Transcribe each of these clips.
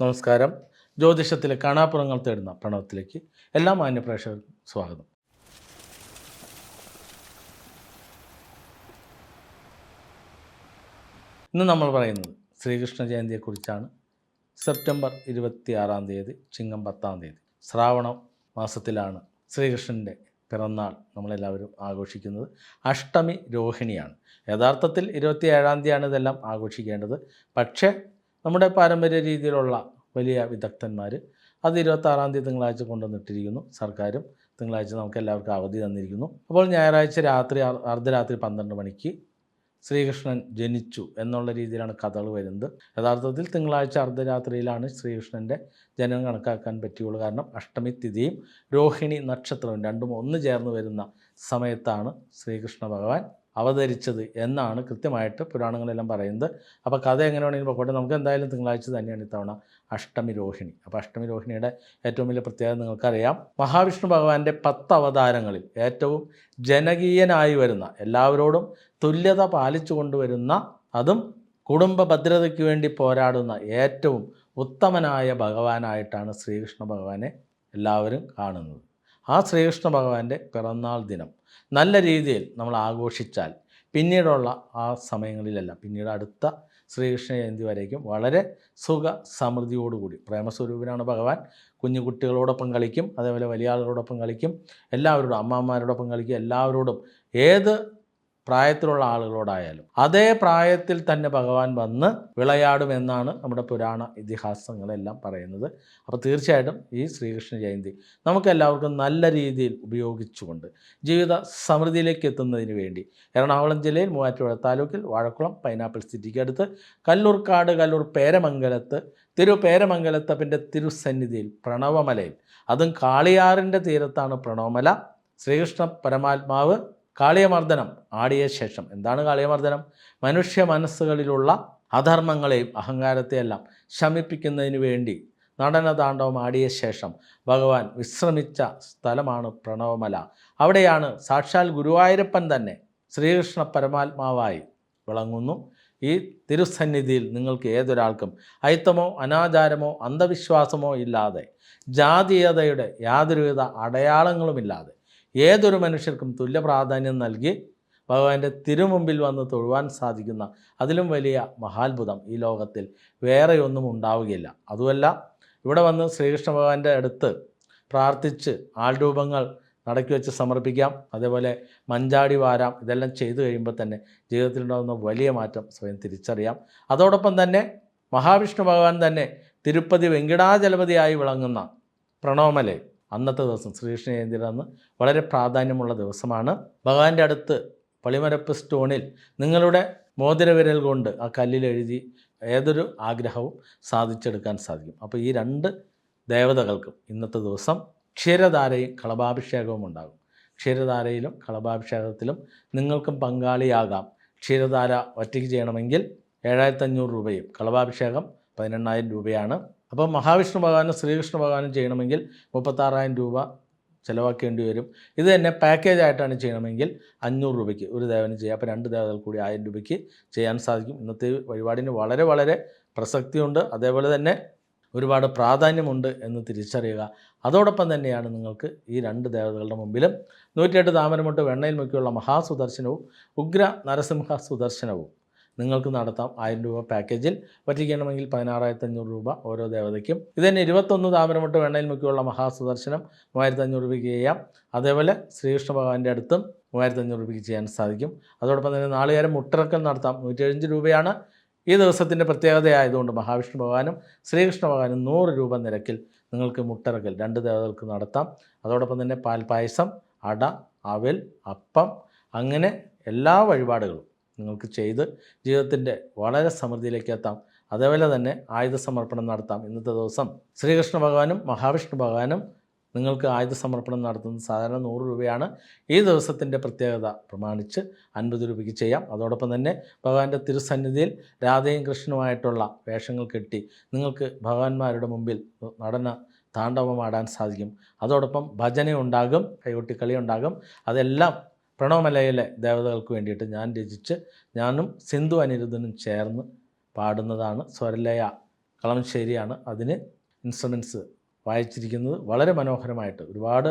നമസ്കാരം. ജ്യോതിഷത്തിലെ കാണാപ്പുറങ്ങൾ തേടുന്ന പ്രണവത്തിലേക്ക് എല്ലാ മാന്യപ്രേക്ഷകർക്കും സ്വാഗതം. ഇന്ന് നമ്മൾ പറയുന്നത് ശ്രീകൃഷ്ണ ജയന്തിയെക്കുറിച്ചാണ്. സെപ്റ്റംബർ ഇരുപത്തി ആറാം തീയതി ചിങ്ങം പത്താം തീയതി ശ്രാവണ മാസത്തിലാണ് ശ്രീകൃഷ്ണന്റെ പിറന്നാൾ നമ്മളെല്ലാവരും ആഘോഷിക്കുന്നത്. അഷ്ടമി രോഹിണിയാണ്. യഥാർത്ഥത്തിൽ ഇരുപത്തി ഏഴാം തീയതിയാണ് ഇതെല്ലാം ആഘോഷിക്കേണ്ടത്. പക്ഷേ നമ്മുടെ പാരമ്പര്യ രീതിയിലുള്ള വലിയ വിദഗ്ധന്മാർ അത് ഇരുപത്താറാം തീയതി തിങ്കളാഴ്ച കൊണ്ടുവന്നിട്ടിരിക്കുന്നു സർക്കാരും. തിങ്കളാഴ്ച നമുക്ക് എല്ലാവർക്കും അവധി തന്നിരിക്കുന്നു. അപ്പോൾ ഞായറാഴ്ച രാത്രി അർദ്ധരാത്രി പന്ത്രണ്ട് മണിക്ക് ശ്രീകൃഷ്ണൻ ജനിച്ചു എന്നുള്ള രീതിയിലാണ് കഥകൾ വരുന്നത്. യഥാർത്ഥത്തിൽ തിങ്കളാഴ്ച അർദ്ധരാത്രിയിലാണ് ശ്രീകൃഷ്ണന്റെ ജനനം കണക്കാക്കാൻ പറ്റുകയുള്ളൂ കാരണം അഷ്ടമി തിഥിയും രോഹിണി നക്ഷത്രവും രണ്ടും ഒന്ന് ചേർന്ന് വരുന്ന സമയത്താണ് ശ്രീകൃഷ്ണ ഭഗവാൻ അവതരിച്ചത് എന്നാണ് കൃത്യമായിട്ട് പുരാണങ്ങളെല്ലാം പറയുന്നത്. അപ്പോൾ കഥ എങ്ങനെ വേണമെങ്കിലും നമുക്ക് എന്തായാലും തിങ്കളാഴ്ച തന്നെയാണ് ഇത്തവണ അഷ്ടമി രോഹിണി. അപ്പോൾ അഷ്ടമി രോഹിണിയുടെ ഏറ്റവും വലിയ പ്രത്യേകത നിങ്ങൾക്കറിയാം. മഹാവിഷ്ണു ഭഗവാന്റെ പത്ത് അവതാരങ്ങളിൽ ഏറ്റവും ജനകീയനായി വരുന്ന എല്ലാവരോടും തുല്യത പാലിച്ചു കൊണ്ടുവരുന്ന അതും കുടുംബ ഭദ്രതയ്ക്ക് വേണ്ടി പോരാടുന്ന ഏറ്റവും ഉത്തമനായ ഭഗവാനായിട്ടാണ് ശ്രീകൃഷ്ണ ഭഗവാനെ എല്ലാവരും കാണുന്നത്. ആ ശ്രീകൃഷ്ണ ഭഗവാന്റെ പിറന്നാൾ ദിനം നല്ല രീതിയിൽ നമ്മൾ ആഘോഷിച്ചാൽ പിന്നീടുള്ള ആ സമയങ്ങളിലല്ല പിന്നീട് അടുത്ത ശ്രീകൃഷ്ണ ജയന്തി വരേക്കും വളരെ സുഖ സമൃദ്ധിയോടുകൂടി പ്രേമസ്വരൂപനാണ് ഭഗവാൻ. കുഞ്ഞു കുട്ടികളോടൊപ്പം കളിക്കും അതേപോലെ വലിയ ആളുകളോടൊപ്പം കളിക്കും എല്ലാവരോടും അമ്മമാരോടൊപ്പം കളിക്കും എല്ലാവരോടും ഏത് പ്രായത്തിലുള്ള ആളുകളോടായാലും. അതേ പ്രായത്തിൽ തന്നെ ഭഗവാൻ വന്ന് വിളയാടുമെന്നാണ് നമ്മുടെ പുരാണ ഇതിഹാസങ്ങളെല്ലാം പറയുന്നത്. അപ്പോൾ തീർച്ചയായിട്ടും ഈ ശ്രീകൃഷ്ണ ജയന്തി നമുക്കെല്ലാവർക്കും നല്ല രീതിയിൽ ഉപയോഗിച്ചുകൊണ്ട് ജീവിത സമൃദ്ധിയിലേക്ക് എത്തുന്നതിന് വേണ്ടി എറണാകുളം ജില്ലയിൽ മൂവാറ്റുപുഴ താലൂക്കിൽ വാഴക്കുളം പൈനാപ്പിൾ സിറ്റിക്ക് അടുത്ത് കല്ലൂർക്കാട് കല്ലൂർ പേരമംഗലത്ത് തിരു പേരമംഗലത്തപ്പിന്റെ തിരുസന്നിധിയിൽ പ്രണവമലയിൽ. അതും കാളിയാറിന്റെ തീരത്താണ് പ്രണവമല. ശ്രീകൃഷ്ണ പരമാത്മാവ് കാളിയമർദ്ദനം ആടിയ ശേഷം. എന്താണ് കാളിയമർദ്ദനം? മനുഷ്യ മനസ്സുകളിലുള്ള അധർമ്മങ്ങളെയും അഹങ്കാരത്തെയെല്ലാം ശമിപ്പിക്കുന്നതിന് വേണ്ടി നടനതാണ്ഡവം ആടിയ ശേഷം ഭഗവാൻ വിശ്രമിച്ച സ്ഥലമാണ് പ്രണവമല. അവിടെയാണ് സാക്ഷാൽ ഗുരുവായൂരപ്പൻ തന്നെ ശ്രീകൃഷ്ണ പരമാത്മാവായി വിളങ്ങുന്നു. ഈ തിരുസന്നിധിയിൽ നിങ്ങൾക്ക് ഏതൊരാൾക്കും അയിത്തമോ അനാചാരമോ അന്ധവിശ്വാസമോ ഇല്ലാതെ ജാതീയതയുടെ യാതൊരുവിധ അടയാളങ്ങളുമില്ലാതെ ഏതൊരു മനുഷ്യർക്കും തുല്യ പ്രാധാന്യം നൽകി ഭഗവാന്റെ തിരുമുമ്പിൽ വന്ന് തൊഴുവാൻ സാധിക്കുന്ന അതിലും വലിയ മഹാത്ഭുതം ഈ ലോകത്തിൽ വേറെയൊന്നും ഉണ്ടാവുകയില്ല. അതുമല്ല ഇവിടെ വന്ന് ശ്രീകൃഷ്ണ ഭഗവാന്റെ അടുത്ത് പ്രാർത്ഥിച്ച് ആൾരൂപങ്ങൾ നടക്കി വെച്ച് സമർപ്പിക്കാം. അതേപോലെ മഞ്ചാടി വാരാം. ഇതെല്ലാം ചെയ്തു കഴിയുമ്പോൾ തന്നെ ജീവിതത്തിലുണ്ടാകുന്ന വലിയ മാറ്റം സ്വയം തിരിച്ചറിയാം. അതോടൊപ്പം തന്നെ മഹാവിഷ്ണു ഭഗവാൻ തന്നെ തിരുപ്പതി വെങ്കിടാചലപതിയായി വിളങ്ങുന്ന പ്രണവമലെ അന്നത്തെ ദിവസം ശ്രീകൃഷ്ണ ജയന്തിയുടെ അന്ന് വളരെ പ്രാധാന്യമുള്ള ദിവസമാണ്. ഭഗവാന്റെ അടുത്ത് പളിമരപ്പ് സ്റ്റോണിൽ നിങ്ങളുടെ മോതിരവിരൽ കൊണ്ട് ആ കല്ലിൽ എഴുതി ഏതൊരു ആഗ്രഹവും സാധിച്ചെടുക്കാൻ സാധിക്കും. അപ്പോൾ ഈ രണ്ട് ദേവതകൾക്കും ഇന്നത്തെ ദിവസം ക്ഷീരധാരയും കളഭാഭിഷേകവും ഉണ്ടാകും. ക്ഷീരധാരയിലും കളഭാഭിഷേകത്തിലും നിങ്ങൾക്കും പങ്കാളിയാകാം. ക്ഷീരധാര ഒറ്റയ്ക്ക് ചെയ്യണമെങ്കിൽ ഏഴായിരത്തി അഞ്ഞൂറ് രൂപയും കളഭാഭിഷേകം പതിനെണ്ണായിരം രൂപയാണ്. അപ്പോൾ മഹാവിഷ്ണു ഭഗവാനും ശ്രീകൃഷ്ണ ഭഗവാനും ചെയ്യണമെങ്കിൽ മുപ്പത്താറായിരം രൂപ ചിലവാക്കേണ്ടി വരും. ഇത് തന്നെ പാക്കേജ് ആയിട്ടാണ് ചെയ്യണമെങ്കിൽ അഞ്ഞൂറ് രൂപയ്ക്ക് ഒരു ദേവന് ചെയ്യാം. അപ്പോൾ രണ്ട് ദേവതകൾ കൂടി ആയിരം രൂപയ്ക്ക് ചെയ്യാൻ സാധിക്കും. ഇന്നത്തെ വഴിപാടിന് വളരെ വളരെ പ്രസക്തിയുണ്ട്. അതേപോലെ തന്നെ ഒരുപാട് പ്രാധാന്യമുണ്ട് എന്ന് തിരിച്ചറിയുക. അതോടൊപ്പം തന്നെയാണ് നിങ്ങൾക്ക് ഈ രണ്ട് ദേവതകളുടെ മുമ്പിലും നൂറ്റിയെട്ട് താമരമുട്ട് വെണ്ണയിൽ മുക്കിയുള്ള മഹാസുദർശനവും ഉഗ്ര നരസിംഹ സുദർശനവും. നിങ്ങൾക്ക് നടത്താം ആയിരം രൂപ പാക്കേജിൽ. പറ്റിക്കണമെങ്കിൽ പതിനാറായിരത്തി അഞ്ഞൂറ് രൂപ ഓരോ ദേവതയ്ക്കും. ഇത് തന്നെ ഇരുപത്തൊന്ന് താമരമുട്ട് വെണ്ണയിൽ മുക്കിയുള്ള മഹാസുദർശനം മൂവായിരത്തി അഞ്ഞൂറ് രൂപയ്ക്ക് ചെയ്യാം. അതേപോലെ ശ്രീകൃഷ്ണ ഭഗവാന്റെ അടുത്തും മൂവായിരത്തി അഞ്ഞൂറ് രൂപയ്ക്ക് ചെയ്യാൻ സാധിക്കും. അതോടൊപ്പം തന്നെ നാളുകാരം മുട്ടിറക്കൽ നടത്താം. നൂറ്റി രൂപയാണ് ഈ ദിവസത്തിന്റെ പ്രത്യേകതയായതുകൊണ്ട് മഹാവിഷ്ണു ഭഗവാനും ശ്രീകൃഷ്ണ ഭഗവാനും നൂറ് രൂപ നിരക്കിൽ നിങ്ങൾക്ക് മുട്ടിറക്കൽ രണ്ട് ദേവതകൾക്ക് നടത്താം. അതോടൊപ്പം തന്നെ പാൽപ്പായസം അട അവൽ അപ്പം അങ്ങനെ എല്ലാ വഴിപാടുകളും. നിങ്ങൾക്ക് ചെയ്ത് ജീവിതത്തിന്റെ വളരെ സമൃദ്ധിയിലേക്ക് എത്താം. അതേപോലെ തന്നെ ആയുധ സമർപ്പണം നടത്താം. ഇന്നത്തെ ദിവസം ശ്രീകൃഷ്ണ ഭഗവാനും മഹാവിഷ്ണു ഭഗവാനും നിങ്ങൾക്ക് ആയുധ സമർപ്പണം നടത്തുന്നത് സാധാരണ നൂറ് രൂപയാണ്. ഈ ദിവസത്തിന്റെ പ്രത്യേകത പ്രമാണിച്ച് അൻപത് രൂപയ്ക്ക് ചെയ്യാം. അതോടൊപ്പം തന്നെ ഭഗവാന്റെ തിരുസന്നിധിയിൽ രാധയും കൃഷ്ണനുമായിട്ടുള്ള വേഷങ്ങൾ കെട്ടി നിങ്ങൾക്ക് ഭഗവാന്മാരുടെ മുമ്പിൽ നടന താണ്ഡവമാടാൻ സാധിക്കും. അതോടൊപ്പം ഭജന ഉണ്ടാകും കൈകൊട്ടിക്കളി ഉണ്ടാകും അതെല്ലാം പ്രണവമലയിലെ ദേവതകൾക്ക് വേണ്ടിയിട്ട് ഞാൻ രചിച്ച് ഞാനും സിന്ധു അനിരുദ്ധനും ചേർന്ന് പാടുന്നതാണ് സ്വരലയ കളമശ്ശേരിയാണ് അതിന് ഇൻസ്ട്രുമെന്റ്സ് വായിച്ചിരിക്കുന്നത്. വളരെ മനോഹരമായിട്ട് ഒരുപാട്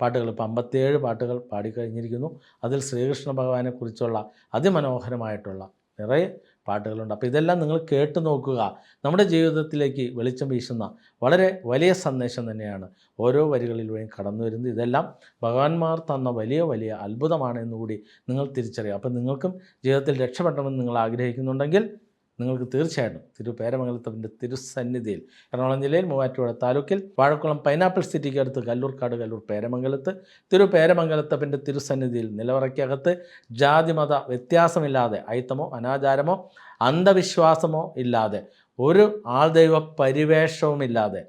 പാട്ടുകൾ ഇപ്പം അമ്പത്തിയേഴ് പാട്ടുകൾ പാടിക്കഴിഞ്ഞിരിക്കുന്നു. അതിൽ ശ്രീകൃഷ്ണ ഭഗവാനെക്കുറിച്ചുള്ള അതിമനോഹരമായിട്ടുള്ള നിറയെ പാട്ടുകളുണ്ട്. അപ്പോൾ ഇതെല്ലാം നിങ്ങൾ കേട്ട് നോക്കുക. നമ്മുടെ ജീവിതത്തിലേക്ക് വെളിച്ചം വീശുന്ന വളരെ വലിയ സന്ദേശം തന്നെയാണ് ഓരോ വരികളിലൂടെയും കടന്നു വരുന്നത്. ഇതെല്ലാം ഭഗവാന്മാർ തന്ന വലിയ വലിയ അത്ഭുതമാണ് എന്നുകൂടി നിങ്ങൾ തിരിച്ചറിയുക. അപ്പം നിങ്ങൾക്കും ജീവിതത്തിൽ രക്ഷപ്പെടണമെന്ന് നിങ്ങൾ ആഗ്രഹിക്കുന്നുണ്ടെങ്കിൽ നിങ്ങൾക്ക് തീർച്ചയായിട്ടും തിരു പേരമംഗലത്തിന്റെ തിരുസന്നിധിയിൽ എറണാകുളം ജില്ലയിൽ മൂവാറ്റുപുഴ താലൂക്കിൽ വാഴക്കുളം പൈനാപ്പിൾ സിറ്റിക്ക് അടുത്ത് കല്ലൂർക്കാട് കല്ലൂർ പേരമംഗലത്ത് തിരു പേരമംഗലത്തപ്പിന്റെ തിരുസന്നിധിയിൽ നിലവറയ്ക്കകത്ത് ജാതിമത വ്യത്യാസമില്ലാതെ അയിത്തമോ അനാചാരമോ അന്ധവിശ്വാസമോ ഇല്ലാതെ ഒരു ആൾദൈവ പരിവേഷവുമില്ലാതെ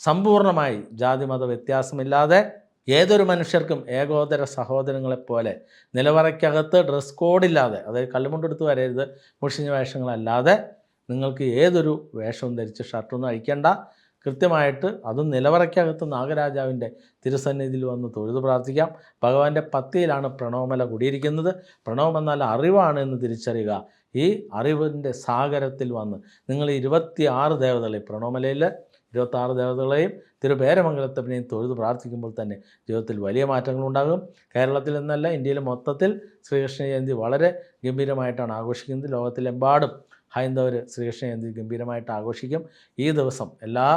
സമ്പൂർണമായി ജാതിമത വ്യത്യാസമില്ലാതെ ഏതൊരു മനുഷ്യർക്കും ഏകോദര സഹോദരങ്ങളെപ്പോലെ നിലവറയ്ക്കകത്ത് ഡ്രസ് കോഡില്ലാതെ അതായത് കല്ലുമുണ്ടെടുത്ത് വരരുത് മുഷിഞ്ഞ വേഷങ്ങളല്ലാതെ നിങ്ങൾക്ക് ഏതൊരു വേഷവും ധരിച്ച് ഷർട്ടൊന്നും അഴിക്കേണ്ട. കൃത്യമായിട്ട് അതും നിലവറയ്ക്കകത്ത് നാഗരാജാവിന്റെ തിരുസന്നിധിയിൽ വന്ന് തൊഴുതു പ്രാർത്ഥിക്കാം. ഭഗവാന്റെ പത്തിയിലാണ് പ്രണവമല കുടിയിരിക്കുന്നത്. പ്രണവം എന്നാൽ അറിവാണ് എന്ന് തിരിച്ചറിയുക. ഈ അറിവിന്റെ സാഗരത്തിൽ വന്ന് നിങ്ങൾ ഇരുപത്തി ആറ് ദേവതകളെ പ്രണവമലയിൽ ഇരുപത്താറ് ദേവതകളെയും തിരുപേരമംഗലത്തപ്പനെയും തൊഴുത് പ്രാർത്ഥിക്കുമ്പോൾ തന്നെ ജീവിതത്തിൽ വലിയ മാറ്റങ്ങൾ ഉണ്ടാകും. കേരളത്തിൽ നിന്നല്ല ഇന്ത്യയിലെ മൊത്തത്തിൽ ശ്രീകൃഷ്ണ ജയന്തി വളരെ ഗംഭീരമായിട്ടാണ് ആഘോഷിക്കുന്നത്. ലോകത്തിലെമ്പാടും ഹൈന്ദവർ ശ്രീകൃഷ്ണ ജയന്തി ഗംഭീരമായിട്ട് ആഘോഷിക്കും. ഈ ദിവസം എല്ലാ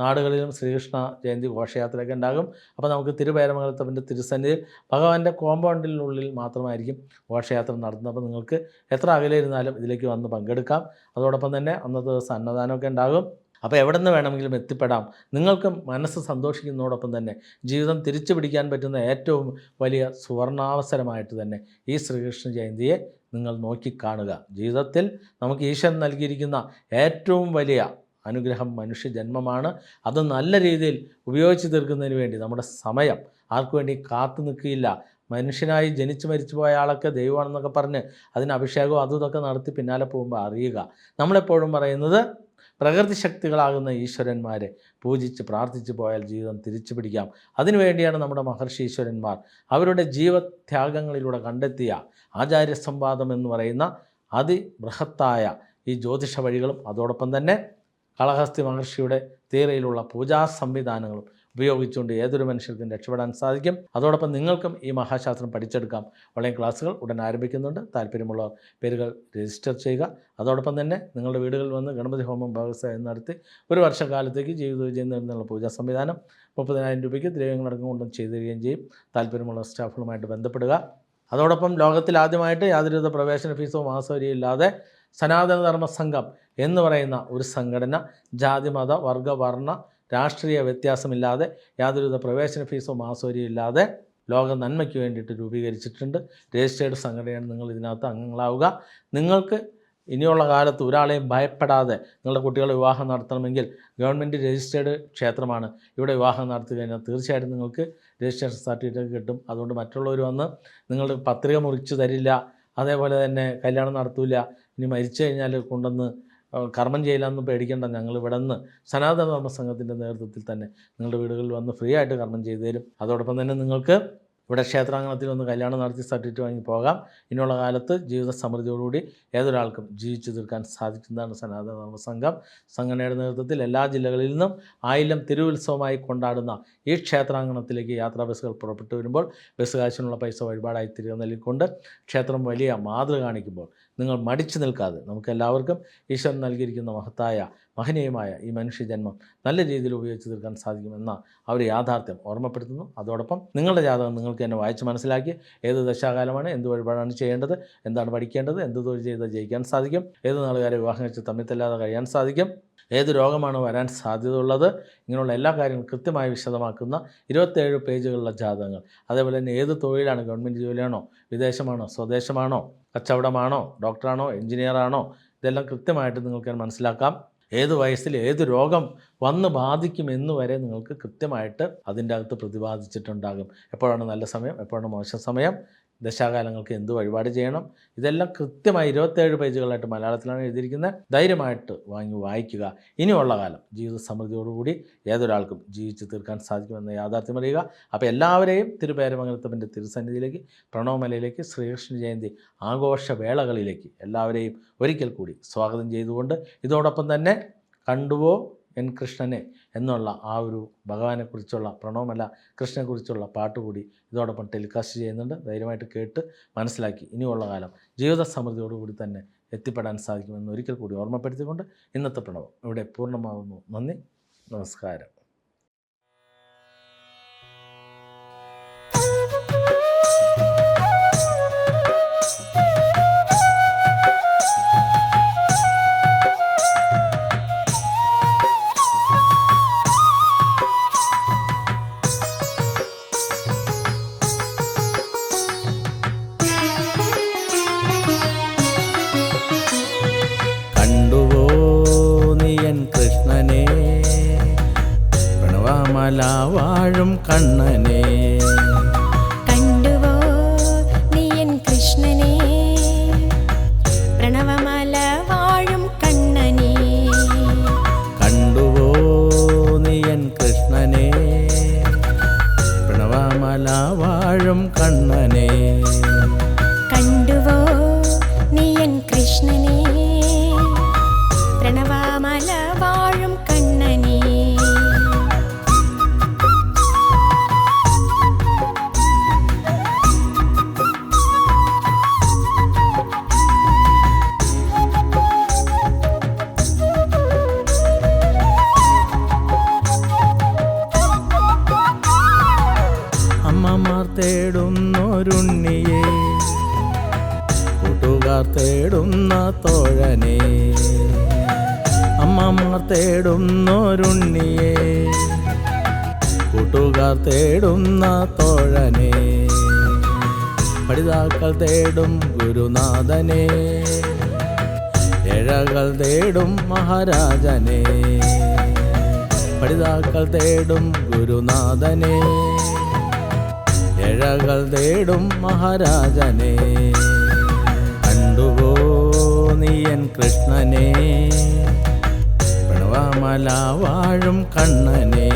നാടുകളിലും ശ്രീകൃഷ്ണ ജയന്തി ഘോഷയാത്രയൊക്കെ ഉണ്ടാകും. അപ്പോൾ നമുക്ക് തിരുപേരമംഗലത്തപ്പന്റെ തിരുസന്നിധിയിൽ ഭഗവാന്റെ കോമ്പൗണ്ടിനുള്ളിൽ മാത്രമായിരിക്കും ഘോഷയാത്ര നടത്തുന്നത്. അപ്പോൾ നിങ്ങൾക്ക് എത്ര അകലെ ഇരുന്നാലും ഇതിലേക്ക് വന്ന് പങ്കെടുക്കാം. അതോടൊപ്പം തന്നെ അന്നത്തെ ദിവസം അന്നദാനമൊക്കെ ഉണ്ടാകും. അപ്പോൾ എവിടെ നിന്ന് വേണമെങ്കിലും എത്തിപ്പെടാം. നിങ്ങൾക്ക് മനസ്സ് സന്തോഷിക്കുന്നതോടൊപ്പം തന്നെ ജീവിതം തിരിച്ചു പിടിക്കാൻ പറ്റുന്ന ഏറ്റവും വലിയ സുവർണാവസരമായിട്ട് തന്നെ ഈ ശ്രീകൃഷ്ണ ജയന്തിയെ നിങ്ങൾ നോക്കിക്കാണുക. ജീവിതത്തിൽ നമുക്ക് ഈശ്വരൻ നൽകിയിരിക്കുന്ന ഏറ്റവും വലിയ അനുഗ്രഹം മനുഷ്യജന്മമാണ് അത് നല്ല രീതിയിൽ ഉപയോഗിച്ച് തീർക്കുന്നതിന് വേണ്ടി നമ്മുടെ സമയം ആർക്കു വേണ്ടി കാത്തു നിൽക്കുകയില്ല. മനുഷ്യനായി ജനിച്ചു മരിച്ചു പോയ ആളൊക്കെ ദൈവമാണെന്നൊക്കെ പറഞ്ഞ് അതിന് അഭിഷേകവും അതും ഇതൊക്കെ നടത്തി പിന്നാലെ പോകുമ്പോൾ അറിയുക. നമ്മളെപ്പോഴും പറയുന്നത് പ്രകൃതി ശക്തികളാകുന്ന ഈശ്വരന്മാരെ പൂജിച്ച് പ്രാർത്ഥിച്ചു പോയാൽ ജീവിതം തിരിച്ചു പിടിക്കാം. അതിനുവേണ്ടിയാണ് നമ്മുടെ മഹർഷി ഈശ്വരന്മാർ അവരുടെ ജീവത്യാഗങ്ങളിലൂടെ കണ്ടെത്തിയ ആചാര്യ സംവാദം എന്ന് പറയുന്ന അതിബൃഹത്തായ ഈ ജ്യോതിഷ വഴികളും അതോടൊപ്പം തന്നെ കളഹസ്തി മഹർഷിയുടെ തീരയിലുള്ള പൂജാ സംവിധാനങ്ങളും ഉപയോഗിച്ചുകൊണ്ട് ഏതൊരു മനുഷ്യർക്കും രക്ഷപ്പെടാൻ സാധിക്കും. അതോടൊപ്പം നിങ്ങൾക്കും ഈ മഹാശാസ്ത്രം പഠിച്ചെടുക്കാം. ഓൺലൈൻ ക്ലാസ്സുകൾ ഉടൻ ആരംഭിക്കുന്നുണ്ട്. താല്പര്യമുള്ള പേരുകൾ രജിസ്റ്റർ ചെയ്യുക. അതോടൊപ്പം തന്നെ നിങ്ങളുടെ വീടുകളിൽ വന്ന് ഗണപതി ഹോമം വ്യവസായം നടത്തി ഒരു വർഷക്കാലത്തേക്ക് ജീവിത വിജയം നേടുന്നുള്ള പൂജാ സംവിധാനം മുപ്പതിനായിരം രൂപയ്ക്ക് ദ്രവ്യങ്ങളടക്കം കൊണ്ടും ചെയ്തു തരികയും ചെയ്യും. താല്പര്യമുള്ള സ്റ്റാഫുകളുമായിട്ട് ബന്ധപ്പെടുക. അതോടൊപ്പം ലോകത്തിൽ ആദ്യമായിട്ട് യാതൊരുവിധ പ്രവേശന ഫീസോ മാസവരിയോ ഇല്ലാതെ സനാതനധർമ്മ സംഘം എന്ന് പറയുന്ന ഒരു സംഘടന ജാതി മത വർഗ വർണ രാഷ്ട്രീയ വ്യത്യാസമില്ലാതെ യാതൊരുവിധ പ്രവേശന ഫീസോ മാസോരിയോ ഇല്ലാതെ ലോക നന്മയ്ക്ക് വേണ്ടിയിട്ട് രൂപീകരിച്ചിട്ടുണ്ട്. രജിസ്റ്റേർഡ് സംഘടനയാണ് നിങ്ങൾ ഇതിനകത്ത് അംഗങ്ങളാവുക. നിങ്ങൾക്ക് ഇനിയുള്ള കാലത്ത് ഒരാളെയും ഭയപ്പെടാതെ നിങ്ങളുടെ കുട്ടികളെ വിവാഹം നടത്തണമെങ്കിൽ ഗവൺമെന്റ് രജിസ്റ്റേർഡ് ക്ഷേത്രമാണ്. ഇവിടെ വിവാഹം നടത്തി കഴിഞ്ഞാൽ തീർച്ചയായിട്ടും നിങ്ങൾക്ക് രജിസ്ട്രേഷൻ സർട്ടിഫിക്കറ്റ് കിട്ടും. അതുകൊണ്ട് മറ്റുള്ളവർ വന്ന് നിങ്ങളുടെ പത്രിക മുറിച്ച് തരില്ല. അതേപോലെ തന്നെ കല്യാണം നടത്തില്ല ഇനി മരിച്ചു കഴിഞ്ഞാൽ കൊണ്ടുവന്ന് കർമ്മം ചെയ്യില്ലെന്ന് പേടിക്കേണ്ട ഞങ്ങൾ ഇവിടെ നിന്ന് സനാതന ധർമ്മ സംഘത്തിന്റെ നേതൃത്വത്തിൽ തന്നെ നിങ്ങളുടെ വീടുകളിൽ വന്ന് ഫ്രീ ആയിട്ട് കർമ്മം ചെയ്തു തരും. അതോടൊപ്പം തന്നെ നിങ്ങൾക്ക് ഇവിടെ ക്ഷേത്രാങ്കണത്തിൽ ഒന്ന് കല്യാണം നടത്തി സർട്ടിഫിക്കറ്റ് വാങ്ങി പോകാം. ഇനിയുള്ള കാലത്ത് ജീവിത സമൃദ്ധിയോടുകൂടി ഏതൊരാൾക്കും ജീവിച്ചു തീർക്കാൻ സാധിക്കുന്നതാണ് സനാതന ധർമ്മ സംഘം സംഘടനയുടെ നേതൃത്വത്തിൽ എല്ലാ ജില്ലകളിൽ നിന്നും ആയിരം തിരുവുത്സവമായി കൊണ്ടാടുന്ന ഈ ക്ഷേത്രാങ്കണത്തിലേക്ക് യാത്രാ ബസ്സുകൾ പുറപ്പെട്ടു വരുമ്പോൾ ബസ് കാശിനുള്ള പൈസ വഴിപാടായി തിരികെ നൽകിക്കൊണ്ട് ക്ഷേത്രം വലിയ മാതൃ കാണിക്കുമ്പോൾ നിങ്ങൾ മടിച്ചു നിൽക്കാതെ നമുക്ക് എല്ലാവർക്കും ഈശ്വരൻ നൽകിയിരിക്കുന്ന മഹത്തായ മഹനീയമായ ഈ മനുഷ്യജന്മം നല്ല രീതിയിൽ ഉപയോഗിച്ച് തീർക്കാൻ സാധിക്കുമെന്ന ആ ഒരു യാഥാർത്ഥ്യം ഓർമ്മപ്പെടുത്തുന്നു. അതോടൊപ്പം നിങ്ങളുടെ ജാതകം നിങ്ങൾക്ക് തന്നെ വായിച്ച് മനസ്സിലാക്കി ഏത് ദശാകാലമാണ് എന്ത് വഴിപാടാണ് ചെയ്യേണ്ടത് എന്താണ് പഠിക്കേണ്ടത് എന്ത് തൊഴിൽ ചെയ്താൽ ജയിക്കാൻ സാധിക്കും ഏത് നാളുകാരെ വിവാഹം വെച്ച് തമ്മിത്തല്ലാതെ കഴിയാൻ സാധിക്കും ഏത് രോഗമാണ് വരാൻ സാധ്യതയുള്ളത് ഇങ്ങനെയുള്ള എല്ലാ കാര്യങ്ങളും കൃത്യമായി വിശദമാക്കുന്ന ഇരുപത്തേഴ് പേജുകളുള്ള ജാതകങ്ങൾ. അതേപോലെ തന്നെ ഏത് തൊഴിലാണ് ഗവൺമെന്റ് ജോലിയാണോ വിദേശമാണോ സ്വദേശമാണോ കച്ചവടമാണോ ഡോക്ടറാണോ എഞ്ചിനീയറാണോ ഇതെല്ലാം കൃത്യമായിട്ട് നിങ്ങൾക്ക് മനസ്സിലാക്കാം. ഏത് വയസ്സിൽ ഏത് രോഗം വന്ന് ബാധിക്കും എന്ന് വരെ നിങ്ങൾക്ക് കൃത്യമായിട്ട് അതിന്റെ അകത്ത് പ്രതിപാദിച്ചിട്ടുണ്ടാകും. എപ്പോഴാണ് നല്ല സമയം? എപ്പോഴാണ് മോശം സമയം? ദശാകാലങ്ങൾക്ക് എന്ത് വഴിപാട് ചെയ്യണം? ഇതെല്ലാം കൃത്യമായി ഇരുപത്തേഴ് പേജുകളായിട്ട് മലയാളത്തിലാണ് എഴുതിയിരിക്കുന്നത്. ധൈര്യമായിട്ട് വാങ്ങി വായിക്കുക. ഇനിയുള്ള കാലം ജീവിത സമൃദ്ധിയോടുകൂടി ഏതൊരാൾക്കും ജീവിച്ച് തീർക്കാൻ സാധിക്കുമെന്ന് യാഥാർത്ഥ്യം അറിയുക. അപ്പോൾ എല്ലാവരെയും തിരുപേരമംഗലത്തപ്പന്റെ തിരുസന്നിധിയിലേക്ക് പ്രണവമലയിലേക്ക് ശ്രീകൃഷ്ണ ജയന്തി ആഘോഷവേളകളിലേക്ക് എല്ലാവരെയും ഒരിക്കൽ കൂടി സ്വാഗതം ചെയ്തുകൊണ്ട് ഇതോടൊപ്പം തന്നെ കണ്ടുവോ എൻ കൃഷ്ണനെ എന്നുള്ള ആ ഒരു ഭഗവാനെക്കുറിച്ചുള്ള പ്രണവമല്ല കൃഷ്ണനെക്കുറിച്ചുള്ള പാട്ട് കൂടി ഇതോടൊപ്പം ടെലികാസ്റ്റ് ചെയ്യുന്നുണ്ട്. ധൈര്യമായിട്ട് കേട്ട് മനസ്സിലാക്കി. ഇനിയുള്ള കാലം ജീവിത സമൃദ്ധിയോടുകൂടി തന്നെ എത്തിപ്പെടാൻ സാധിക്കുമെന്ന് ഒരിക്കൽ കൂടി ഓർമ്മപ്പെടുത്തിക്കൊണ്ട് ഇന്നത്തെ പ്രണവം ഇവിടെ പൂർണമാകുന്നു നന്ദി. നമസ്കാരം. വാഴും കണ്ണനെ. ഏഴകൾ തേടും മഹാരാജനെ. കണ്ടുവോ നീയൻ കൃഷ്ണനെ? പ്രണവമല വാഴും കണ്ണനെ.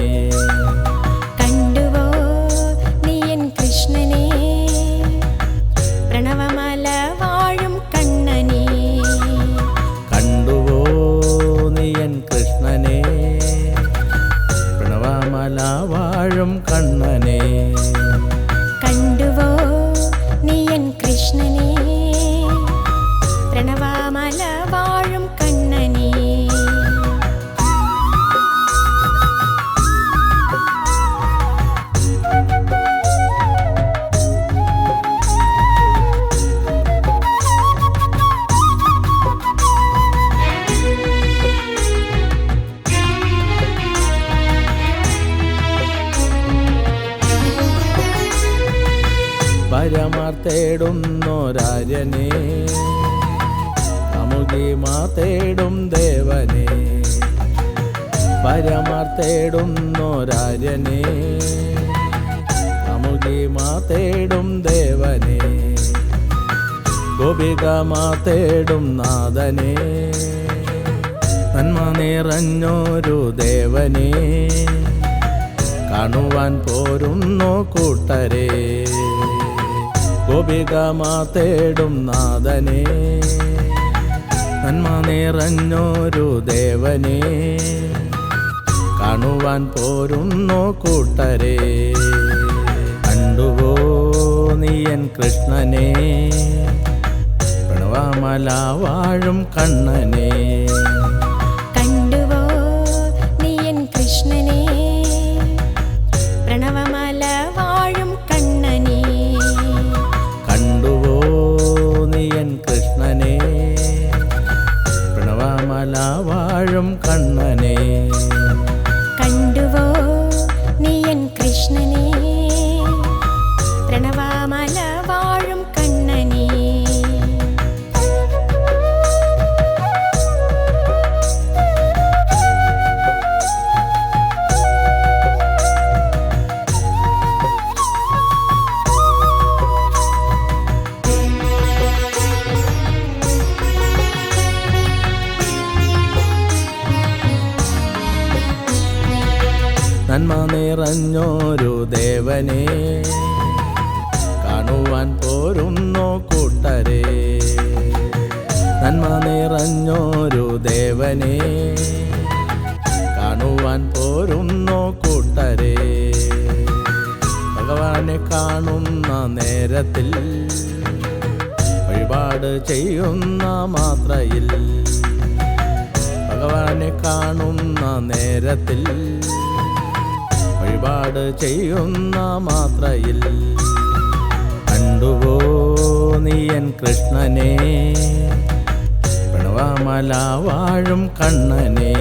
തേടും നാഥനെ. നന്മ നിറഞ്ഞൊരു ദേവനെ. കാണുവാൻ പോരുന്നു കൂട്ടരെ. ഗോപികമാ തേടും നാഥനെ. നന്മ നിറഞ്ഞൊരു ദേവനെ. കാണുവാൻ പോരുന്നു കൂട്ടരെ. കണ്ടുവോ നീയൻ കൃഷ്ണനെ. കണ്ണനേ കണ്ണനെ. കാണുന്ന നേരത്തിൽ വഴിപാട് ചെയ്യുന്ന മാത്രയിൽ ഭഗവാനെ കാണുന്ന നേരത്തിൽ വഴിപാട് ചെയ്യുന്ന മാത്രയിൽ കണ്ടുവോ നീയൻ കൃഷ്ണനെ? പ്രണവമല വാഴും കണ്ണനെ.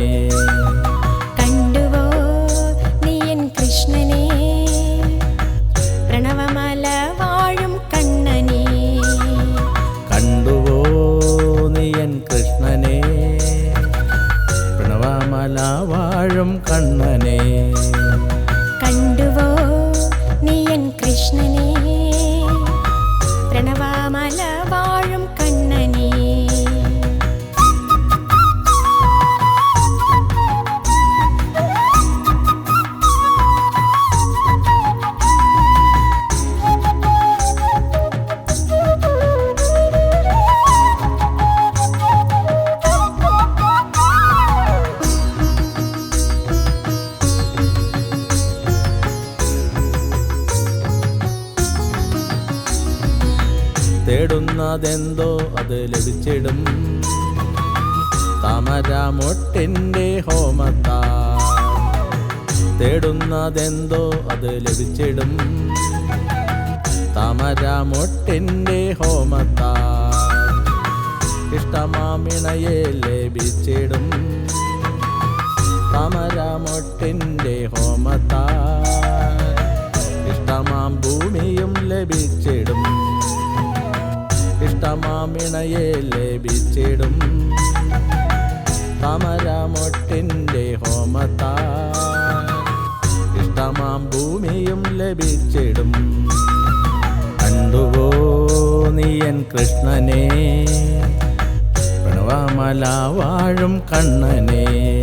പ്രണവമല തേടുന്നതെന്തോ അത് ലഭിച്ചിടും. തമരമൊട്ടിന്റെ ഹോമത്താ ഇഷ്ടമാമിണയെ ലഭിച്ചിടും. തമരമൊട്ടിന്റെ ഹോമത്താ ഇഷ്ടമാം ഭൂമിയും ലഭിച്ചിടും. ഇഷ്ടമാമിണയെ ലഭിച്ചിടും. താമരമൊട്ടിന്റെ ഹോമത്താ ഇഷ്ടമാം ഭൂമിയും ലഭിച്ചിടും. കണ്ടുവോ നീയൻ കൃഷ്ണനേ? പ്രണവമല വാഴും കണ്ണനെ.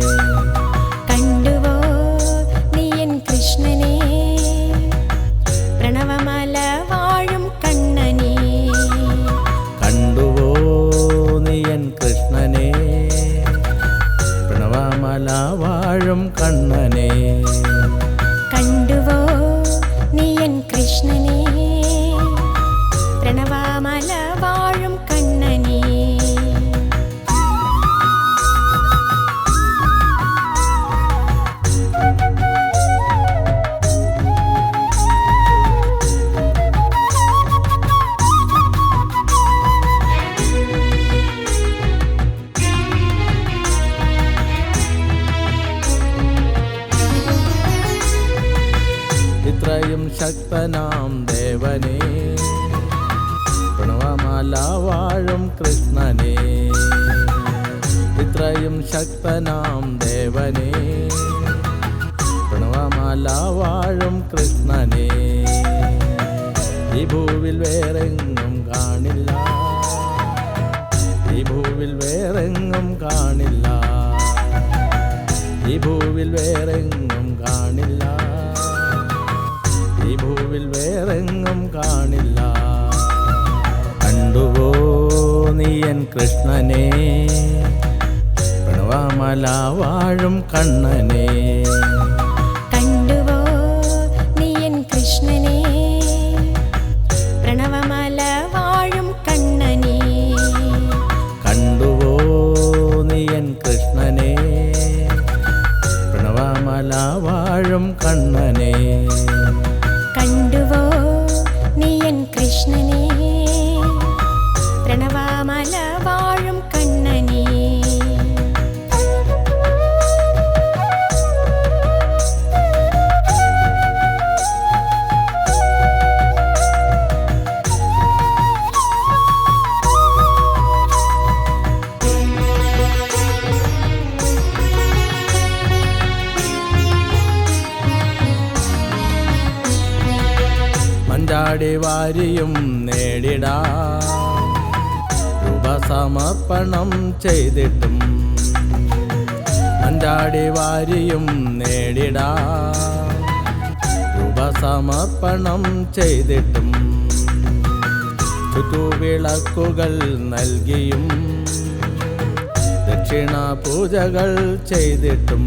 കൃഷ്ണനെ. ഇത്രയും ശക്തനാം ദേവനെ. പ്രണവമാല വാഴും കൃഷ്ണനെ. ഈ ഭൂവിൽ വേറെങ്ങും കാണില്ല. ഈ ഭൂവിൽ വേറെങ്ങും കാണില്ല. ഈ ഭൂവിൽ വേറെങ്ങും കൃഷ്ണനെ. പ്രണവമല വാഴും കണ്ണനെ. വാരിയും നേടിടാസമർപ്പണം ചെയ്തിട്ടും മഞ്ചാടി വാരിയും നേടിടാ. രൂപസമർപ്പണം ചെയ്തിട്ടും ചുറ്റുവിളക്കുകൾ നൽകിയും ദക്ഷിണ പൂജകൾ ചെയ്തിട്ടും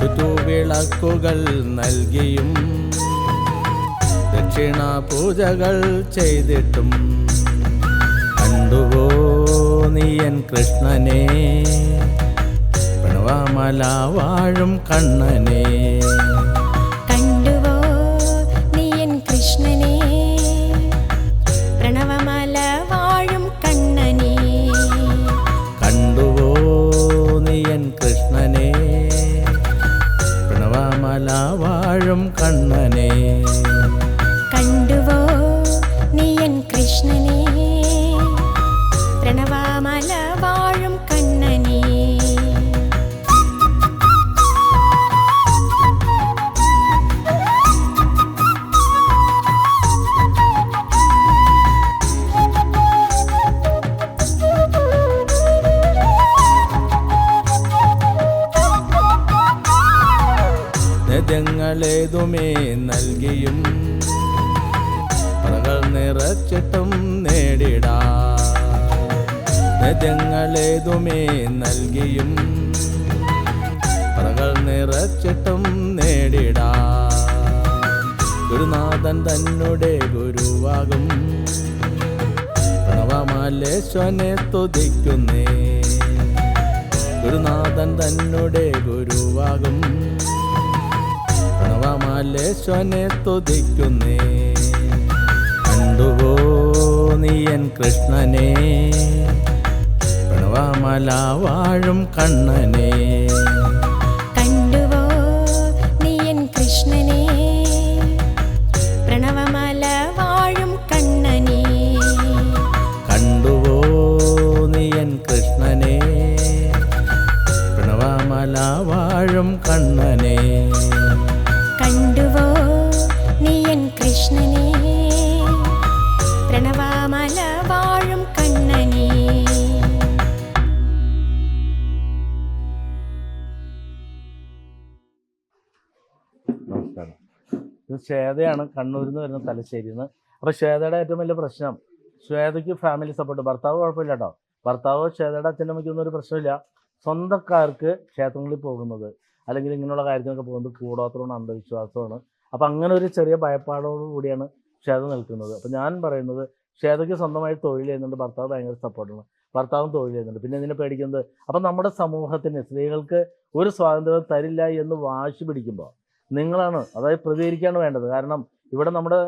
ചുറ്റുവിളക്കുകൾ നൽകിയും ദക്ഷിണ പൂജകൾ ചെയ്തിട്ടും കണ്ടുവോ നീയൻ കൃഷ്ണനേ? പ്രണവമല വാഴും കണ്ണനെ. നിറച്ചിട്ടും നേടിടാ. നൽകിയും പറകൾ നിറച്ചിട്ടും നേടിടാ. ഗുരുനാഥൻ തന്നെ ഗുരുവാകും. പ്രണവമാലേശ്വനെ തുതിക്കുന്നേ ഗുരുനാഥൻ തന്നെ ഗുരുവാകും. പ്രണവമാലേശ്വനെ തുതിക്കുന്നേ കണ്ടുവോ നീയൻ കൃഷ്ണനെ? പ്രണവമല വാഴും കണ്ണനെ. ശ്വേതയാണ് കണ്ണൂരിൽ നിന്ന് വരുന്ന തലശ്ശേരിയിൽ നിന്ന്. അപ്പോൾ ശ്വേതയുടെ ഏറ്റവും വലിയ പ്രശ്നം ശ്വേതയ്ക്ക് ഫാമിലി സപ്പോർട്ട് ഭർത്താവ് കുഴപ്പമില്ല കേട്ടോ ഭർത്താവ് ശ്വേതയുടെ അച്ഛന്റെ ഒരു പ്രശ്നമില്ല സ്വന്തക്കാർക്ക് ക്ഷേത്രങ്ങളിൽ പോകുന്നത് അല്ലെങ്കിൽ ഇങ്ങനെയുള്ള കാര്യത്തിനൊക്കെ പോകുന്നത് കൂടോത്രമാണ് അന്ധവിശ്വാസമാണ്. അപ്പം അങ്ങനെ ഒരു ചെറിയ ഭയപ്പാടോടു കൂടിയാണ് ശ്വേത നിൽക്കുന്നത്. അപ്പം ഞാൻ പറയുന്നത് ക്ഷേതയ്ക്ക് സ്വന്തമായി തൊഴിൽ ചെയ്യുന്നുണ്ട് ഭർത്താവ് ഭയങ്കര സപ്പോർട്ടാണ് ഭർത്താവും തൊഴിൽ ചെയ്യുന്നുണ്ട്. പിന്നെ ഇതിനെ പേടിക്കുന്നത് അപ്പം നമ്മുടെ സമൂഹത്തിന് സ്ത്രീകൾക്ക് ഒരു സ്വാതന്ത്ര്യം തരില്ല എന്ന് വാശി പിടിക്കുമ്പോൾ നിങ്ങളാണ്. അതായത് പ്രതികരിക്കാണ് വേണ്ടത്. കാരണം ഇവിടെ നമ്മുടെ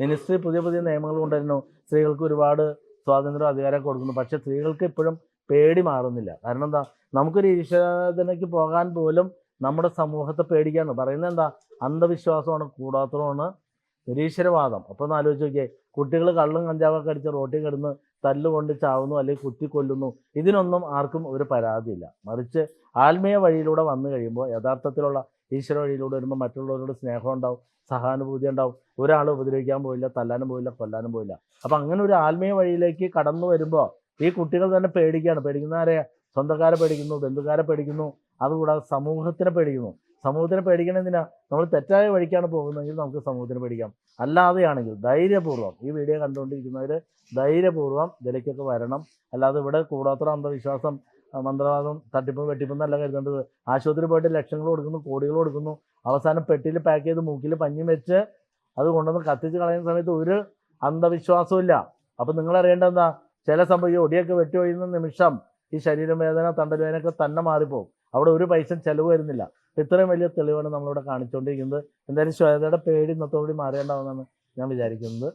മിനിസ്ട്രി പുതിയ പുതിയ നിയമങ്ങൾ കൊണ്ടുവരുന്നു. സ്ത്രീകൾക്ക് ഒരുപാട് സ്വാതന്ത്ര്യം അധികാരം കൊടുക്കുന്നു. പക്ഷെ സ്ത്രീകൾക്ക് ഇപ്പോഴും പേടി മാറുന്നില്ല. കാരണം എന്താ? നമുക്കൊരു ഈശ്വരതനയ്ക്ക് പോകാൻ പോലും നമ്മുടെ സമൂഹത്തെ പേടിക്കാണ്. പറയുന്നത് എന്താ? അന്ധവിശ്വാസമാണ് കൂടാത്തതാണ് നിരീശ്വരവാദം. അപ്പോൾ ഒന്ന് ആലോചിച്ച് നോക്കിയേ. കുട്ടികൾ കള്ളും കഞ്ചാവൊക്കെ അടിച്ച് റോട്ടിൽ കിടന്ന് തല്ലുകൊണ്ട് ചാവുന്നു അല്ലെങ്കിൽ കുത്തിക്കൊല്ലുന്നു ഇതിനൊന്നും ആർക്കും ഒരു പരാതിയില്ല. മറിച്ച് ആത്മീയ വഴിയിലൂടെ വന്നു കഴിയുമ്പോൾ യഥാർത്ഥത്തിലുള്ള ഈശ്വര വഴിയിലൂടെ വരുമ്പോൾ മറ്റുള്ളവരോട് സ്നേഹം ഉണ്ടാവും സഹാനുഭൂതി ഉണ്ടാവും. ഒരാൾ ഉപദ്രവിക്കാൻ പോയില്ല തല്ലാനും പോയില്ല കൊല്ലാനും പോയില്ല. അപ്പം അങ്ങനെ ഒരു ആത്മീയ വഴിയിലേക്ക് കടന്നു വരുമ്പോൾ ഈ കുട്ടികൾ തന്നെ പേടിക്കുകയാണ്. പേടിക്കുന്നവരെയാ സ്വന്തക്കാരെ പേടിക്കുന്നു ബന്ധുക്കാരെ പേടിക്കുന്നു അതുകൂടാതെ സമൂഹത്തിനെ പേടിക്കുന്നു. സമൂഹത്തിനെ പേടിക്കണമെന്തിനാ നമ്മൾ തെറ്റായ വഴിക്കാണ് പോകുന്നതെങ്കിൽ നമുക്ക് സമൂഹത്തിന് പേടിക്കാം. അല്ലാതെയാണെങ്കിൽ ധൈര്യപൂർവം ഈ വീഡിയോ കണ്ടുകൊണ്ടിരിക്കുന്നവർ ധൈര്യപൂർവം ഇതിലേക്കൊക്കെ വരണം. അല്ലാതെ ഇവിടെ കൂടാത്ര അന്ധവിശ്വാസം മന്ത്രവാദം തട്ടിപ്പും വെട്ടിപ്പും എന്നല്ല കരുതേണ്ടത്. ആശുപത്രി പോയിട്ട് ലക്ഷങ്ങൾ കൊടുക്കുന്നു കോടികൾ കൊടുക്കുന്നു. അവസാനം പെട്ടിയിൽ പാക്ക് ചെയ്ത് മൂക്കിൽ പഞ്ഞി വെച്ച് അത് കൊണ്ടുവന്ന് കത്തിച്ച് കളയുന്ന സമയത്ത് ഒരു അന്ധവിശ്വാസവും ഇല്ല അപ്പം നിങ്ങൾ അറിയേണ്ട എന്താ? ചില സംഭവം ഈ ഒടിയൊക്കെ വെട്ടി ഒഴിയുന്ന നിമിഷം ഈ ശരീരം വേദന തണ്ടൽ വേദനയൊക്കെ തന്നെ മാറിപ്പോകും. അവിടെ ഒരു പൈസ ചെലവ് വരുന്നില്ല. ഇത്രയും വലിയ തെളിവാണ് നമ്മളിവിടെ കാണിച്ചുകൊണ്ടിരിക്കുന്നത് എന്തായാലും ശ്വേതയുടെ പേടി ഇന്നത്തോടുകൂടി മാറേണ്ടാവുമെന്നാണ് ഞാൻ വിചാരിക്കുന്നത്.